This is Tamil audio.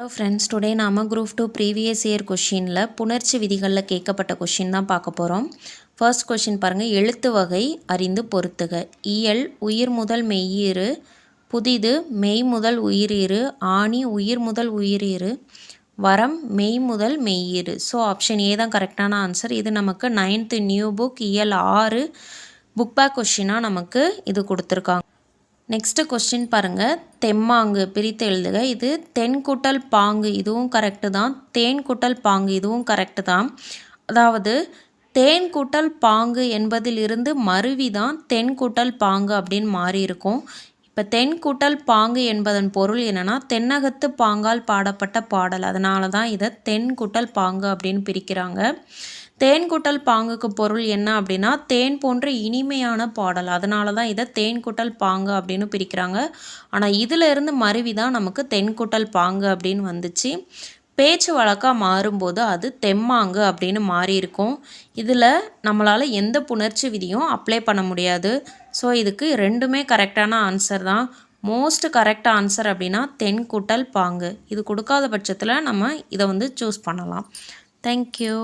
ஹலோ ஃப்ரெண்ட்ஸ் டுடே நாம் குரூப் டூ ப்ரீவியஸ் இயர் கொஷினில் புணர்ச்சி விதிகளில் கேட்கப்பட்ட கொஷின் தான் பார்க்க போகிறோம் ஃபர்ஸ்ட் கொஷின் பாருங்கள் எழுத்து வகை அறிந்து பொறுத்துக இயல் உயிர் முதல் மெய்யீறு புதிது மெய் முதல் உயிரீறு ஆணி உயிர் முதல் உயிரீறு வரம் மெய் முதல் மெய்யீறு ஸோ ஆப்ஷன் ஏ தான் கரெக்டான ஆன்சர் இது நமக்கு நைன்த்து நியூ புக் இயல் ஆறு. புக் பேக் கொஷினாக நமக்கு இது கொடுத்துருக்காங்க. நெக்ஸ்ட்டு கொஸ்டின் பாருங்கள் தெம்மாங்கு பிரித்து எழுதுக. இது தென் குட்டல் பாங்கு இதுவும் கரெக்டு தான். தேன் குட்டல் பாங்கு இதுவும் கரெக்டு தான். அதாவது தேன் கூட்டல் பாங்கு என்பதிலிருந்து மருவி தான் தென் கூட்டல் பாங்கு அப்படின்னு மாறி இருக்கும் இப்போ தென் கூட்டல் பாங்கு என்பதன் பொருள் என்னென்னா தென்னகத்து பாங்கால் பாடப்பட்ட பாடல். அதனால தான் இதை தென் கூட்டல் பாங்கு அப்படின்னு பிரிக்கிறாங்க. தேன் குட்டல் பாங்குக்கு பொருள் என்ன அப்படின்னா தேன் போன்ற இனிமையான பாடல். அதனால தான் இதை தேன் குட்டல் பாங்கு அப்படின்னு பிரிக்கிறாங்க. ஆனால் இதிலிருந்து மருவி தான் நமக்கு தென்கூட்டல் பாங்கு அப்படின்னு வந்துச்சு. பேச்சு வழக்காக மாறும்போது அது தெம்மாங்கு அப்படின்னு மாறி இருக்கும் இதில் நம்மளால் எந்த புணர்ச்சி விதியும் அப்ளை பண்ண முடியாது. ஸோ இதுக்கு ரெண்டுமே கரெக்டான ஆன்சர் தான். மோஸ்ட் கரெக்ட் ஆன்சர் அப்படின்னா தென் கூட்டல் பாங்கு. இது கொடுக்காத பட்சத்தில் நம்ம இதை வந்து சூஸ் பண்ணலாம். தேங்க்யூ